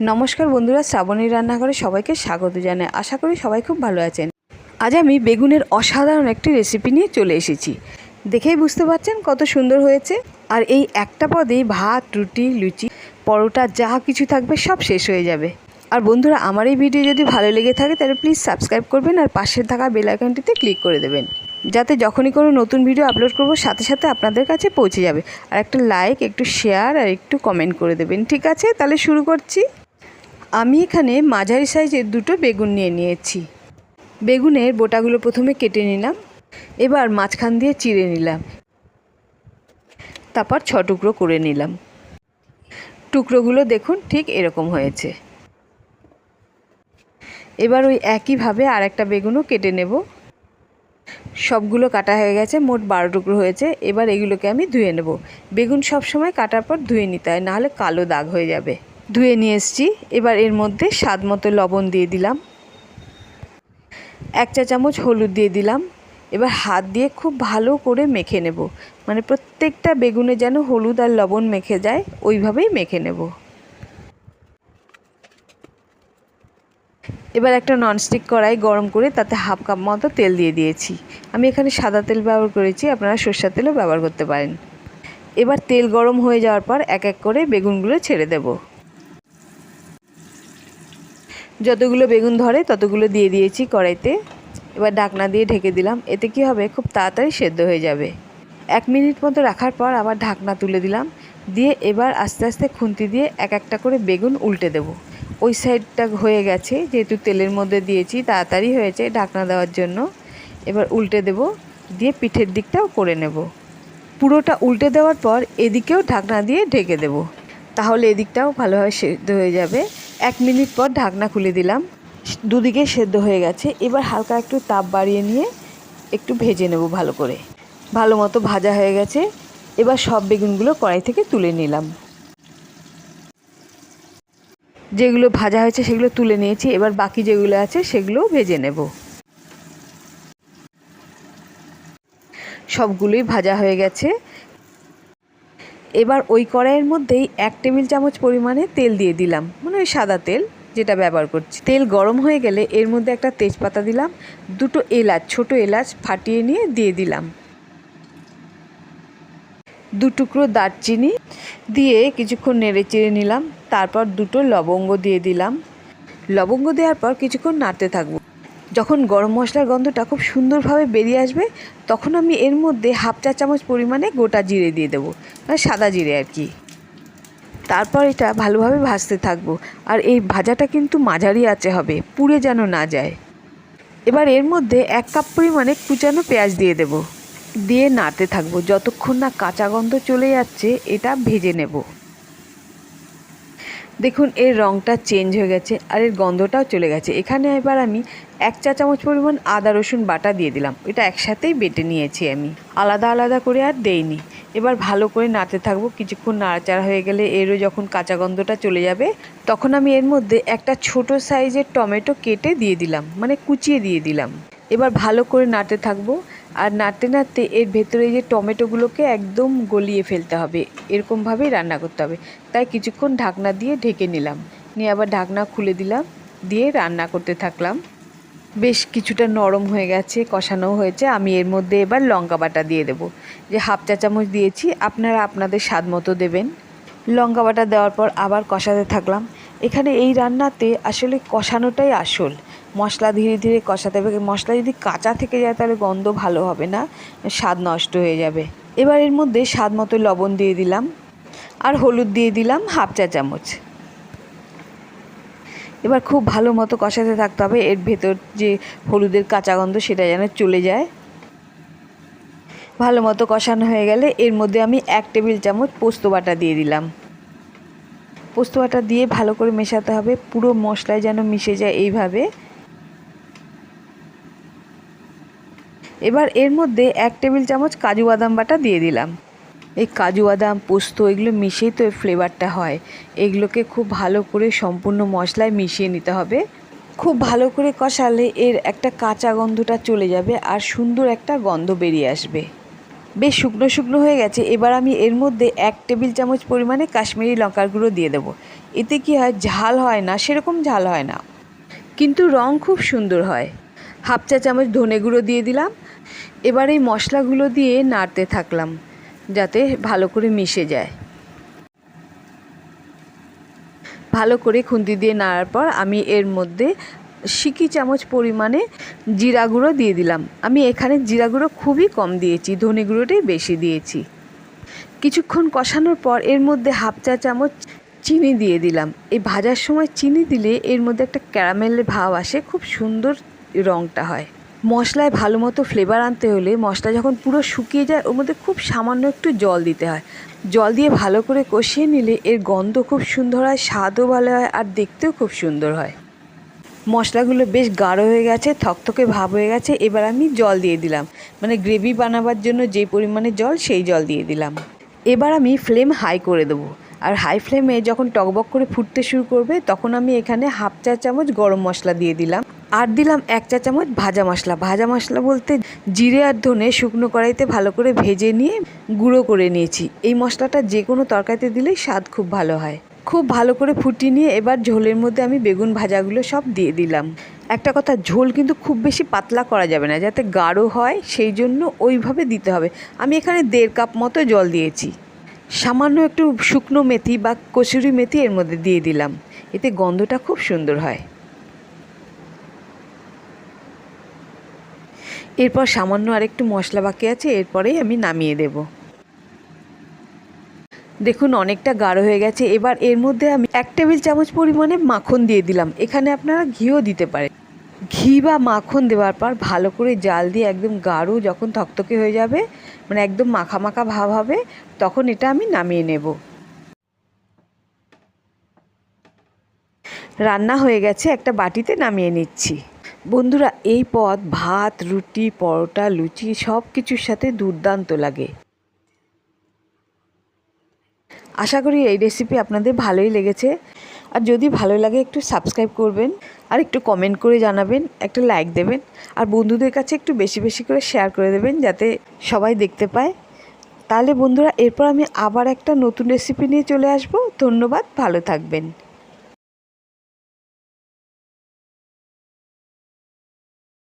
নমস্কার বন্ধুরা শ্রাবণী রান্নাঘরে সবাইকে স্বাগত জানাই। আশা করি সবাই খুব ভালো আছেন। আজ আমি বেগুনের অসাধারণ একটি রেসিপি নিয়ে চলে এসেছি। দেখেই বুঝতে পারছেন কত সুন্দর হয়েছে। আর এই একটা পদেই ভাত, রুটি, লুচি, পরোটা, যা কিছু থাকবে সব শেষ হয়ে যাবে। আর বন্ধুরা, আমার এই ভিডিও যদি ভালো লেগে থাকে, তাহলে প্লিজ সাবস্ক্রাইব করবেন আর পাশে থাকা বেল আইকনটিতে ক্লিক করে দেবেন। যাতে যখনই কোনো নতুন ভিডিও আপলোড করব, সাথে সাথে আপনাদের কাছে পৌঁছে যাবে। আর একটা লাইক একটু শেয়ার আর একটু কমেন্ট করে দেবেন। ঠিক আছে? তাহলে শুরু করছি। আমি এখানে মাঝারি সাইজের দুটো বেগুন নিয়ে নিয়েছি। বেগুনের বোটাগুলো প্রথমে কেটে নিলাম, এবার মাঝখান দিয়ে চিড়ে নিলাম। তারপর ছ টুকরো করে নিলাম। টুকরোগুলো দেখুন ঠিক এরকম হয়েছে। এবার ওই একইভাবে আর একটা বেগুনও কেটে নেব। সবগুলো কাটা হয়ে গেছে, মোট বারো টুকরো হয়েছে। এবার এগুলোকে আমি ধুয়ে নেব। বেগুন সব সময় কাটার পর ধুয়ে নিতে হয়, নাহলে কালো দাগ হয়ে যাবে। ধুয়ে নিয়ে এসছি। এবার এর মধ্যে স্বাদ মতো লবণ দিয়ে দিলাম। এক চা চামচ হলুদ দিয়ে দিলাম। এবার হাত দিয়ে খুব ভালো করে মেখে নেব। মানে প্রত্যেকটা বেগুনে যেন হলুদ আর লবণ মেখে যায়, ওইভাবেই মেখে নেব। এবার একটা ননস্টিক কড়াই গরম করে তাতে হাফ কাপ মতো তেল দিয়ে দিয়েছি। আমি এখানে সাদা তেল ব্যবহার করেছি, আপনারা সর্ষের তেলও ব্যবহার করতে পারেন। এবার তেল গরম হয়ে যাওয়ার পর এক এক করে বেগুনগুলো ছেড়ে দেব। যতগুলো বেগুন ধরে, ততগুলো দিয়ে দিয়েছি কড়াইতে। এবার ঢাকনা দিয়ে ঢেকে দিলাম। এতে কি হবে? খুব তাড়াতাড়ি সেদ্ধ হয়ে যাবে। এক মিনিট মতো রাখার পর আবার ঢাকনা তুলে দিলাম। দিয়ে এবার আস্তে আস্তে খুন্তি দিয়ে এক একটা করে বেগুন উল্টে দেবো। ওই সাইডটা হয়ে গেছে। যেহেতু তেলের মধ্যে দিয়েছি, তাড়াতাড়ি হয়েছে ঢাকনা দেওয়ার জন্য। এবার উল্টে দেব। দিয়ে পিঠের দিকটাও করে নেব। পুরোটা উল্টে দেওয়ার পর এদিকেও ঢাকনা দিয়ে ঢেকে দেব। তাহলে এদিকটাও ভালোভাবে সেদ্ধ হয়ে যাবে। এক মিনিট পর ঢাকনা খুলে দিলাম। দুদিকে সেদ্ধ হয়ে গেছে। এবার হালকা একটু তাপ বাড়িয়ে নিয়ে একটু ভেজে নেব ভালো করে। ভালো মতো ভাজা হয়ে গেছে। এবার সব বেগুনগুলো কড়াই থেকে তুলে নিলাম। যেগুলো ভাজা হয়েছে সেগুলো তুলে নিয়েছি। এবার বাকি যেগুলো আছে সেগুলো ভেজে নেব। সবগুলোই ভাজা হয়ে গেছে। এবার ওই কড়াইয়ের মধ্যেই এক টেবিল চামচ পরিমাণে তেল দিয়ে দিলাম। মানে ওই সাদা তেল যেটা ব্যবহার করছি। তেল গরম হয়ে গেলে এর মধ্যে একটা তেজপাতা দিলাম, দুটো এলাচ, ছোট এলাচ ফাটিয়ে নিয়ে দিয়ে দিলাম। দু টুকরো দারচিনি দিয়ে কিছুক্ষণ নেড়ে চেড়ে নিলাম, তারপর দুটো লবঙ্গ দিয়ে দিলাম। লবঙ্গ দেওয়ার পর কিছুক্ষণ নাড়তে থাকব। যখন গরম মশলার গন্ধটা খুব সুন্দরভাবে বেরিয়ে আসবে, তখন আমি এর মধ্যে হাফ চা চামচ পরিমাণে গোটা জিরে দিয়ে দেবো মানে সাদা জিরে আর কি। তারপর এটা ভালোভাবে ভাজতে থাকব, আর এই ভাজাটা কিন্তু মাঝারি আছে হবে, পুড়ে যেন না যায়। এবার এর মধ্যে এক কাপ পরিমাণে কুচানো পেঁয়াজ দিয়ে দেব, দিয়ে নাড়তে থাকব, যতক্ষণ না কাঁচা গন্ধ চলে যাচ্ছে, এটা ভেজে নেব। দেখুন, এর রঙটা চেঞ্জ হয়ে গেছে, আর এর গন্ধটাও চলে গেছে। এখানে এবার আমি এক চা চামচ পরিমাণ আদা, রসুন বাটা দিয়ে দিলাম। এটা একসাথেই বেটে নিয়েছি আমি। আলাদা আলাদা করে আর দেইনি। এবার ভালো করে নাড়তে থাকব। কিছুক্ষণ নাড়াচাড়া হয়ে গেলে এরও যখন কাঁচা গন্ধটা চলে যাবে, তখন আমি এর মধ্যে একটা ছোট সাইজের টমেটো কেটে দিয়ে দিলাম। মানে কুচিয়ে দিয়ে দিলাম। এবার ভালো করে নাড়তে থাকব। আর নাড়তে নাড়তে এর ভেতরে যে টমেটোগুলোকে একদম গলিয়ে ফেলতে হবে, এরকমভাবেই রান্না করতে হবে। তাই কিছুক্ষণ ঢাকনা দিয়ে ঢেকে নিলাম। নিয়ে আবার ঢাকনা খুলে দিলাম। দিয়ে রান্না করতে থাকলাম। বেশ কিছুটা নরম হয়ে গেছে কষানো হয়েছে। আমি এর মধ্যে এবার লঙ্কা বাটা দিয়ে দেবো। যে হাফ চা চামচ দিয়েছি, আপনারা আপনাদের স্বাদ মতো দেবেন। লঙ্কা বাটা দেওয়ার পর আবার কষাতে থাকলাম। এখানে এই রান্নাতে আসলে কষানোটাই আসল। মশলা ধীরে ধীরে কষাতে হবে। মশলা যদি কাঁচা থেকে যায়, তাহলে গন্ধ ভালো হবে না, স্বাদ নষ্ট হয়ে যাবে। এবার এর মধ্যে স্বাদ মতো লবণ দিয়ে দিলাম। আর হলুদ দিয়ে দিলাম হাফ চা চামচ। এবার খুব ভালো মতো কষাতে থাকতে হবে, এর ভেতর যে হলুদের কাঁচা গন্ধ সেটা যেন চলে যায়। ভালো মতো কষানো হয়ে গেলে এর মধ্যে আমি এক টেবিল চামচ পোস্ত বাটা দিয়ে দিলাম। পোস্ত বাটা দিয়ে ভালো করে মেশাতে হবে, পুরো মশলায় যেন মিশে যায় এইভাবে। এবার এর মধ্যে এক টেবিল চামচ কাজু বাদাম বাটা দিয়ে দিলাম। এই কাজু বাদাম, পোস্ত, এগুলো মিশিয়েই তো এই ফ্লেভারটা হয়। এগুলোকে খুব ভালো করে সম্পূর্ণ মশলায় মিশিয়ে নিতে হবে। খুব ভালো করে কষালে এর একটা কাঁচা গন্ধটা চলে যাবে আর সুন্দর একটা গন্ধ বেরিয়ে আসবে। বেশ শুকনো শুকনো হয়ে গেছে। এবার আমি এর মধ্যে এক টেবিল চামচ পরিমাণে কাশ্মীরি লঙ্কার গুঁড়ো দিয়ে দেবো। এতে কি হয়, ঝাল হয় না, সেরকম ঝাল হয় না। কিন্তু রং খুব সুন্দর হয়। হাফ চা চামচ ধনে গুঁড়ো দিয়ে দিলাম। এবার এই মশলাগুলো দিয়ে নাড়তে থাকলাম। যাতে ভালো করে মিশে যায়। ভালো করে খুন্তি দিয়ে নাড়ার পর আমি এর মধ্যে সিকি চামচ পরিমাণে জিরা গুঁড়ো দিয়ে দিলাম। আমি এখানে জিরা গুঁড়ো খুবই কম দিয়েছি, ধনে গুঁড়োটাই বেশি দিয়েছি। কিছুক্ষণ কষানোর পর এর মধ্যে হাফ চা চামচ চিনি দিয়ে দিলাম। এই ভাজার সময় চিনি দিলে এর মধ্যে একটা ক্যারামেলের ভাব আসে, খুব সুন্দর রঙটা হয়। মশলায় ভালো মতো ফ্লেভার আনতে হলে মশলা যখন পুরো শুকিয়ে যায়, ওর মধ্যে খুব সামান্য একটু জল দিতে হয়। জল দিয়ে ভালো করে কষিয়ে নিলে এর গন্ধ খুব সুন্দর হয়, স্বাদও ভালো হয় আর দেখতেও খুব সুন্দর হয়। মশলাগুলো বেশ গাঢ় হয়ে গেছে, থকথকে ভাব হয়ে গেছে, এবার আমি জল দিয়ে দিলাম। মানে গ্রেভি বানাবার জন্য যে পরিমাণে জল, সেই জল দিয়ে দিলাম। এবার আমি ফ্লেম হাই করে দেবো। আর হাই ফ্লেমে যখন টকবক করে ফুটতে শুরু করবে, তখন আমি এখানে হাফ চা চামচ গরম মশলা দিয়ে দিলাম। আর দিলাম এক চা চামচ ভাজা মশলা। ভাজা মশলা বলতে জিরে আর ধনে শুকনো কড়াইতে ভালো করে ভেজে নিয়ে গুঁড়ো করে নিয়েছি। এই মশলাটা যে কোনো তরকারিতে দিলেই স্বাদ খুব ভালো হয়। খুব ভালো করে ফুটিয়ে নিয়ে এবার ঝোলের মধ্যে আমি বেগুন ভাজাগুলো সব দিয়ে দিলাম। একটা কথা, ঝোল কিন্তু খুব বেশি পাতলা করা যাবে না, যাতে গাঢ় হয়, সেই জন্য ওইভাবে দিতে হবে। আমি এখানে দেড় কাপ মতো জল দিয়েছি। সামান্য একটু শুকনো মেথি বা কসুরি মেথি এর মধ্যে দিয়ে দিলাম। এতে গন্ধটা খুব সুন্দর হয়। এরপর সামান্য আরেকটু মশলা বাকি আছে, এরপরেই আমি নামিয়ে দেব। দেখুন, অনেকটা গাঢ় হয়ে গেছে। এবার এর মধ্যে আমি এক টেবিল চামচ পরিমাণে মাখন দিয়ে দিলাম। এখানে আপনারা ঘিও দিতে পারেন। ঘি বা মাখন দেওয়ার পর ভালো করে জাল দিয়ে একদম গাঢ় যখন থকথকে হয়ে যাবে মানে একদম মাখা মাখা ভাব হবে, তখন এটা আমি নামিয়ে নেব। রান্না হয়ে গেছে, একটা বাটিতে নামিয়ে নিচ্ছি। বন্ধুরা, এই পদ ভাত, রুটি, পরোটা, লুচি সব কিছুর সাথে দুর্দান্ত লাগে। আশা করি এই রেসিপি আপনাদের ভালোই লেগেছে। আর যদি ভালো লাগে, একটু সাবস্ক্রাইব করবেন, আর একটু কমেন্ট করে জানাবেন, একটা লাইক দেবেন, আর বন্ধুদের কাছে একটু বেশি বেশি করে শেয়ার করে দেবেন, যাতে সবাই দেখতে পায়। তাহলে বন্ধুরা, এরপর আমি আবার একটা নতুন রেসিপি নিয়ে চলে আসব। ধন্যবাদ, ভালো থাকবেন।